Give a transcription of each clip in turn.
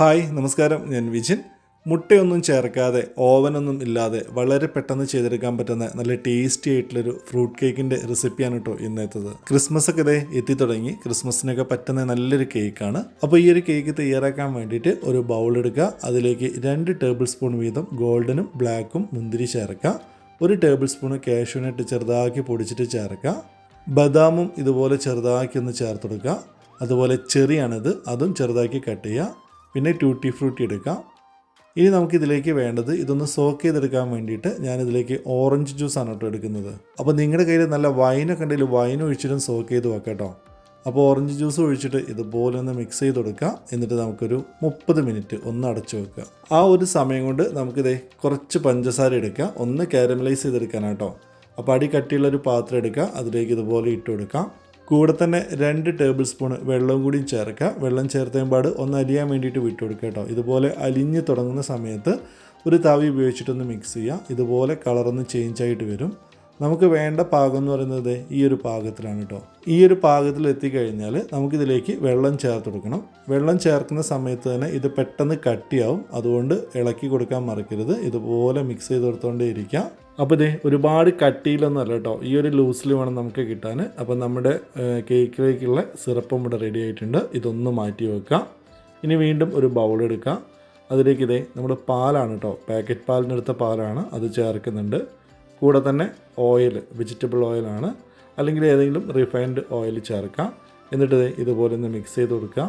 Hi നമസ്കാരം. ഞാൻ വിജിൻ. മുട്ടയൊന്നും ചേർക്കാതെ ഓവനൊന്നും ഇല്ലാതെ വളരെ പെട്ടെന്ന് ചെയ്തെടുക്കാൻ പറ്റുന്ന നല്ല ടേസ്റ്റി ആയിട്ടുള്ളൊരു ഫ്രൂട്ട് കേക്കിന്റെ റെസിപ്പിയാണ് കേട്ടോ ഇന്നത്തേത്. ക്രിസ്മസ് ഒക്കെ ഇതേ എത്തി തുടങ്ങി ക്രിസ്മസിനൊക്കെ പറ്റുന്ന നല്ലൊരു കേക്കാണ്. അപ്പോൾ ഈ ഒരു കേക്ക് തയ്യാറാക്കാൻ വേണ്ടിയിട്ട് ഒരു ബൗൾ എടുക്കുക. അതിലേക്ക് രണ്ട് ടേബിൾ സ്പൂൺ വീതം ഗോൾഡനും ബ്ലാക്കും മുന്തിരി ചേർക്കുക. ഒരു ടേബിൾ സ്പൂൺ കാഷ്യൂനട്ട് ചെറുതാക്കി പൊടിച്ചിട്ട് ചേർക്കുക. ബദാമും ഇതുപോലെ ചെറുതാക്കി ഒന്ന് ചേർത്ത് കൊടുക്കുക. അതുപോലെ ചെറിയാണിത് അതും ചെറുതാക്കി കട്ട് ചെയ്യുക. പിന്നെ ട്യൂട്ടി ഫ്രൂട്ടി എടുക്കാം. ഇനി നമുക്കിതിലേക്ക് വേണ്ടത് ഇതൊന്ന് സോക്ക് ചെയ്തെടുക്കാൻ വേണ്ടിയിട്ട് ഞാനിതിലേക്ക് ഓറഞ്ച് ജ്യൂസാണ് കേട്ടോ എടുക്കുന്നത്. അപ്പോൾ നിങ്ങളുടെ കയ്യിൽ നല്ല വൈനൊക്കെ ഉണ്ടെങ്കിൽ വൈൻ ഒഴിച്ചിട്ടും സോക്ക് ചെയ്ത് വെക്കാം കേട്ടോ. അപ്പോൾ ഓറഞ്ച് ജ്യൂസ് ഒഴിച്ചിട്ട് ഇതുപോലെ ഒന്ന് മിക്സ് ചെയ്ത് കൊടുക്കുക എന്നിട്ട് നമുക്കൊരു മുപ്പത് മിനിറ്റ് ഒന്ന് അടച്ചു വെക്കുക ആ ഒരു സമയം കൊണ്ട് നമുക്കിതേ കുറച്ച് പഞ്ചസാര എടുക്കാം. ഒന്ന് കാരമലൈസ് ചെയ്തെടുക്കാനാട്ടോ അപ്പോൾ അടി കട്ടിയുള്ളൊരു പാത്രം എടുക്കുക അതിലേക്ക് ഇതുപോലെ ഇട്ട് കൊടുക്കാം. കൂടെ തന്നെ രണ്ട് ടേബിൾ സ്പൂൺ വെള്ളവും കൂടിയും ചേർക്കുക. വെള്ളം ചേർത്തേമ്പാട് ഒന്ന് അലിയാൻ വേണ്ടിയിട്ട് വിട്ടു കൊടുക്കുക കേട്ടോ. ഇതുപോലെ അലിഞ്ഞ് തുടങ്ങുന്ന സമയത്ത് ഒരു തവി ഉപയോഗിച്ചിട്ടൊന്ന് മിക്സ് ചെയ്യുക. ഇതുപോലെ കളറൊന്ന് ചേഞ്ച് ആയിട്ട് വരും. നമുക്ക് വേണ്ട പാകം എന്ന് പറയുന്നത് ഈ ഒരു പാകത്തിലാണ് കേട്ടോ. ഈ ഒരു പാകത്തിൽ എത്തിക്കഴിഞ്ഞാൽ നമുക്കിതിലേക്ക് വെള്ളം ചേർത്ത് കൊടുക്കണം. വെള്ളം ചേർക്കുന്ന സമയത്ത് തന്നെ ഇത് പെട്ടെന്ന് കട്ടിയാവും. അതുകൊണ്ട് ഇളക്കി കൊടുക്കാൻ മറക്കരുത്. ഇതുപോലെ മിക്സ് ചെയ്ത് കൊടുത്തുകൊണ്ടേ ഇരിക്കുക അപ്പോൾ ഇതേ ഒരുപാട് കട്ടിയിലൊന്നും അല്ല കേട്ടോ. ഈ ഒരു ലൂസിൽ വേണം നമുക്ക് കിട്ടാൻ. അപ്പോൾ നമ്മുടെ കേക്കിലേക്കുള്ള സിറപ്പും ഇവിടെ റെഡി ആയിട്ടുണ്ട്. ഇതൊന്ന് മാറ്റി വെക്കാം ഇനി വീണ്ടും ഒരു ബൗൾ എടുക്കാം അതിലേക്ക് ഇതേ നമ്മുടെ പാലാണ് കേട്ടോ. പാക്കറ്റ് പാലിനെടുത്ത പാലാണ് അത് ചേർക്കുന്നുണ്ട്. കൂടെ തന്നെ ഓയിൽ വെജിറ്റബിൾ ഓയിലാണ് അല്ലെങ്കിൽ ഏതെങ്കിലും റിഫൈൻഡ് ഓയിൽ ചേർക്കാം എന്നിട്ട് ഇതുപോലെ ഒന്ന് മിക്സ് ചെയ്ത് കൊടുക്കുക.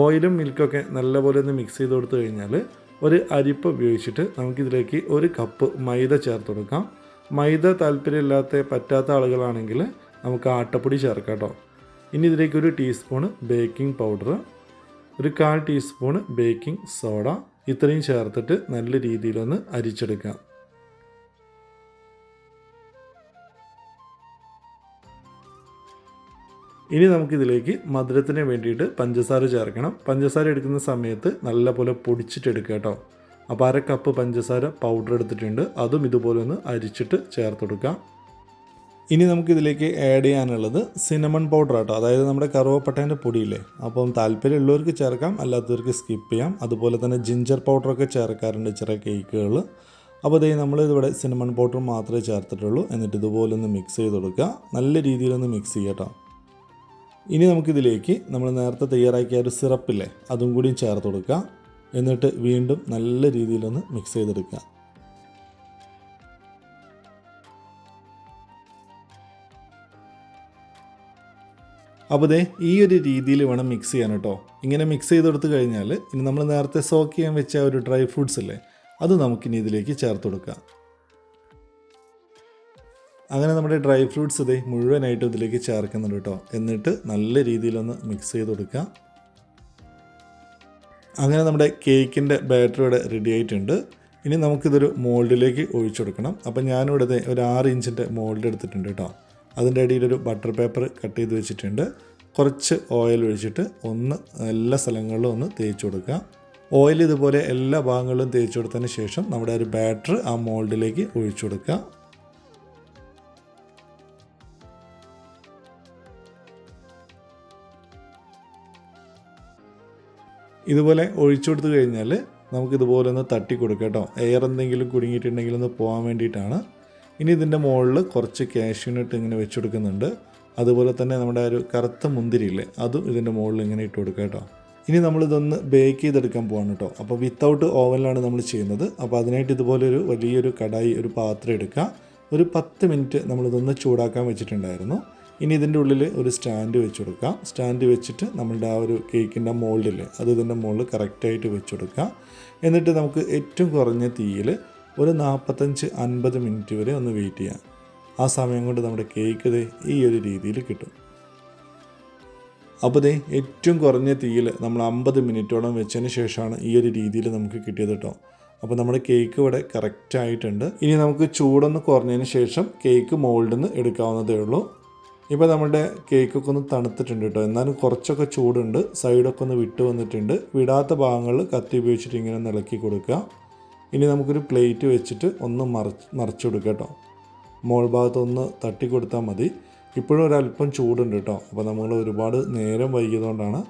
ഓയിലും മിൽക്കൊക്കെ നല്ലപോലെ ഒന്ന് മിക്സ് ചെയ്ത് കൊടുത്തു കഴിഞ്ഞാൽ ഒരു അരിപ്പ് ഉപയോഗിച്ചിട്ട് നമുക്കിതിലേക്ക് ഒരു കപ്പ് മൈദ ചേർത്ത് കൊടുക്കാം. മൈദ താല്പര്യമില്ലാത്ത പറ്റാത്ത ആളുകളാണെങ്കിൽ നമുക്ക് ആട്ടപ്പൊടി ചേർക്കാം കേട്ടോ. ഇനി ഇതിലേക്ക് ഒരു ടീസ്പൂണ് ബേക്കിംഗ് പൗഡർ ഒരു കാൽ ടീസ്പൂണ് ബേക്കിംഗ് സോഡ ഇത്രയും ചേർത്തിട്ട് നല്ല രീതിയിലൊന്ന് അരിച്ചെടുക്കാം. ഇനി നമുക്കിതിലേക്ക് മധുരത്തിന് വേണ്ടിയിട്ട് പഞ്ചസാര ചേർക്കണം. പഞ്ചസാര എടുക്കുന്ന സമയത്ത് നല്ലപോലെ പൊടിച്ചിട്ട് എടുക്കുക കേട്ടോ. അപ്പോൾ അര കപ്പ് പഞ്ചസാര പൗഡർ എടുത്തിട്ടുണ്ട്. അതും ഇതുപോലെ ഒന്ന് അരിച്ചിട്ട് ചേർത്ത് കൊടുക്കാം ഇനി നമുക്കിതിലേക്ക് ആഡ് ചെയ്യാനുള്ളത് സിനമൺ പൗഡർ ആട്ടോ. അതായത് നമ്മുടെ കറുവപ്പട്ടേന്റെ പൊടിയില്ലേ? അപ്പം താല്പര്യമുള്ളവർക്ക് ചേർക്കാം അല്ലാത്തവർക്ക് സ്കിപ്പ് ചെയ്യാം. അതുപോലെ തന്നെ ജിഞ്ചർ പൗഡറൊക്കെ ചേർക്കാറുണ്ട് ചെറിയ കേക്കുകൾ അപ്പോൾ അതേ നമ്മൾ ഇതിവിടെ സിനമൺ പൗഡർ മാത്രമേ ചേർത്തിട്ടുള്ളൂ. എന്നിട്ട് ഇതുപോലെ ഒന്ന് മിക്സ് ചെയ്ത് കൊടുക്കുക നല്ല രീതിയിലൊന്ന് മിക്സ് ചെയ്യാം കേട്ടോ. ഇനി നമുക്കിതിലേക്ക് നമ്മൾ നേരത്തെ തയ്യാറാക്കിയ ഒരു സിറപ്പില്ലേ അതും കൂടി ചേർത്ത് കൊടുക്കുക. എന്നിട്ട് വീണ്ടും നല്ല രീതിയിലൊന്ന് മിക്സ് ചെയ്തെടുക്കുക. അപ്പോൾ ദേ ഈ ഒരു രീതിയിൽ വേണം മിക്സ് ചെയ്യാൻ കേട്ടോ. ഇങ്ങനെ മിക്സ് ചെയ്തെടുത്ത് കഴിഞ്ഞാൽ ഇനി നമ്മൾ നേരത്തെ സോക്ക് ചെയ്യാൻ വെച്ച ഒരു ഡ്രൈ ഫ്രൂട്ട്സ് ഇല്ലേ അത് നമുക്കിനി ഇതിലേക്ക് ചേർത്ത് കൊടുക്കാം. അങ്ങനെ നമ്മുടെ ഡ്രൈ ഫ്രൂട്ട്സ് ഇതേ മുഴുവനായിട്ട് ഇതിലേക്ക് ചേർക്കുന്നുണ്ട് കേട്ടോ. എന്നിട്ട് നല്ല രീതിയിലൊന്ന് മിക്സ് ചെയ്ത് കൊടുക്കുക. അങ്ങനെ നമ്മുടെ കേക്കിന്റെ ബാറ്റർ ഇവിടെ റെഡി ആയിട്ടുണ്ട്. ഇനി നമുക്കിതൊരു മോൾഡിലേക്ക് ഒഴിച്ചു കൊടുക്കണം. അപ്പം ഞാനിവിടെ ഒരു ആറ് ഇഞ്ചിന്റെ മോൾഡ് എടുത്തിട്ടുണ്ട് കേട്ടോ. അതിന്റെ അടിയിലൊരു ബട്ടർ പേപ്പർ കട്ട് ചെയ്ത് വെച്ചിട്ടുണ്ട്. കുറച്ച് ഓയിൽ ഒഴിച്ചിട്ട് ഒന്ന് എല്ലാ സ്ഥലങ്ങളിലും ഒന്ന് തേച്ച് കൊടുക്കുക. ഓയിൽ ഇതുപോലെ എല്ലാ ഭാഗങ്ങളിലും തേച്ച് കൊടുത്തതിന് ശേഷം നമ്മുടെ ഒരു ബാറ്റർ ആ മോൾഡിലേക്ക് ഒഴിച്ചു കൊടുക്കുക. ഇതുപോലെ ഒഴിച്ചു കൊടുത്തു കഴിഞ്ഞാൽ നമുക്കിതുപോലെ ഒന്ന് തട്ടി കൊടുക്കാം കേട്ടോ. എയർ എന്തെങ്കിലും കുടുങ്ങിയിട്ടുണ്ടെങ്കിൽ ഒന്ന് പോകാൻ വേണ്ടിയിട്ടാണ്. ഇനി ഇതിന്റെ മുകളിൽ കുറച്ച് കാഷ്യൂനട്ട് ഇങ്ങനെ വെച്ച് കൊടുക്കുന്നുണ്ട്. അതുപോലെ തന്നെ നമ്മുടെ ഒരു കറുത്ത മുന്തിരിയില്ലേ അതും ഇതിന്റെ മുകളിൽ ഇങ്ങനെ ഇട്ട് കൊടുക്കുക കേട്ടോ. ഇനി നമ്മളിതൊന്ന് ബേക്ക് ചെയ്തെടുക്കാൻ പോവാണ് കേട്ടോ. അപ്പോൾ വിത്തൗട്ട് ഓവനിലാണ് നമ്മൾ ചെയ്യുന്നത്. അപ്പോൾ അതിനായിട്ട് ഇതുപോലെ ഒരു വലിയൊരു കടായി ഒരു പാത്രം എടുക്കുക ഒരു പത്ത് മിനിറ്റ് നമ്മളിതൊന്ന് ചൂടാക്കാൻ വെച്ചിട്ടുണ്ടായിരുന്നു. ഇനി ഇതിന്റെ ഉള്ളിൽ ഒരു സ്റ്റാൻഡ് വെച്ച് കൊടുക്കുക. സ്റ്റാൻഡ് വെച്ചിട്ട് നമ്മളുടെ ആ ഒരു കേക്കിന്റെ മോൾഡിൽ അത് ഇതിന്റെ മുകളിൽ കറക്റ്റായിട്ട് വെച്ച് കൊടുക്കുക. എന്നിട്ട് നമുക്ക് ഏറ്റവും കുറഞ്ഞ തീയിൽ ഒരു നാൽപ്പത്തഞ്ച് അൻപത് മിനിറ്റ് വരെ ഒന്ന് വെയിറ്റ് ചെയ്യാം. ആ സമയം കൊണ്ട് നമ്മുടെ കേക്ക് ഇത് ഈ ഒരു രീതിയിൽ കിട്ടും. അപ്പോൾ ദേ ഏറ്റവും കുറഞ്ഞ തീയിൽ നമ്മൾ അമ്പത് മിനിറ്റോളം വെച്ചതിന് ശേഷമാണ് ഈ ഒരു രീതിയിൽ നമുക്ക് കിട്ടിയത് കേട്ടോ. അപ്പോൾ നമ്മുടെ കേക്ക് ഇവിടെ കറക്റ്റ് ആയിട്ടുണ്ട് ഇനി നമുക്ക് ചൂടൊന്ന് കുറഞ്ഞതിന് ശേഷം കേക്ക് മോൾഡിൽ നിന്ന് എടുക്കാവുന്നതേ ഉള്ളൂ. ഇപ്പോൾ നമ്മുടെ കേക്കൊക്കെ ഒന്ന് തണുത്തിട്ടുണ്ട് കേട്ടോ എന്നാലും കുറച്ചൊക്കെ ചൂടുണ്ട്. സൈഡൊക്കെ ഒന്ന് വിട്ട് വന്നിട്ടുണ്ട്. വിടാത്ത ഭാഗങ്ങളിൽ കത്തി ഉപയോഗിച്ചിട്ട് ഇങ്ങനെ ഒന്ന് ഇളക്കി കൊടുക്കുക. ഇനി നമുക്കൊരു പ്ലേറ്റ് വെച്ചിട്ട് ഒന്ന് മറച്ച് മറച്ചു കൊടുക്കുക കേട്ടോ മോൾ ഭാഗത്ത് ഒന്ന് തട്ടി കൊടുത്താൽ മതി. ഇപ്പോഴും ഒരല്പം ചൂടുണ്ട് കേട്ടോ അപ്പോൾ നമ്മൾ ഒരുപാട് നേരം വൈകിയതുകൊണ്ടാണ്.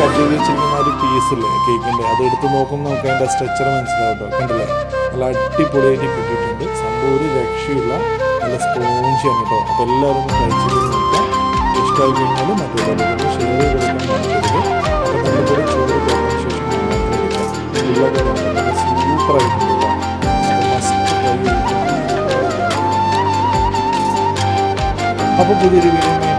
പീസ് പീസില്ലേ കേക്കിന്റെ അത് എടുത്ത് നോക്കുമ്പോൾ നമുക്ക് അതിന്റെ സ്ട്രക്ചർ മനസ്സിലാവും കണ്ടില്ലേ? നല്ല അടിപൊളിയായിട്ട് കിട്ടിയിട്ടുണ്ട്. സംഭവം ഒരു രക്ഷയില്ല. നല്ല സ്പോഞ്ചിയാണ് കേട്ടോ അപ്പോൾ എല്ലാവരും ചെയ്ത് നോക്കാം. ഇഷ്ടമായി കഴിഞ്ഞാൽ മറ്റുള്ളവർക്ക് ഷെയർ ചെയ്ത് കൊടുക്കാൻ മറക്കരുത്. അപ്പോൾ നമ്മുടെ കൂടെ കഴിഞ്ഞ ശേഷം നല്ല സൂപ്പറായിട്ടുണ്ട് അപ്പോൾ പുതിയൊരു വീഡിയോ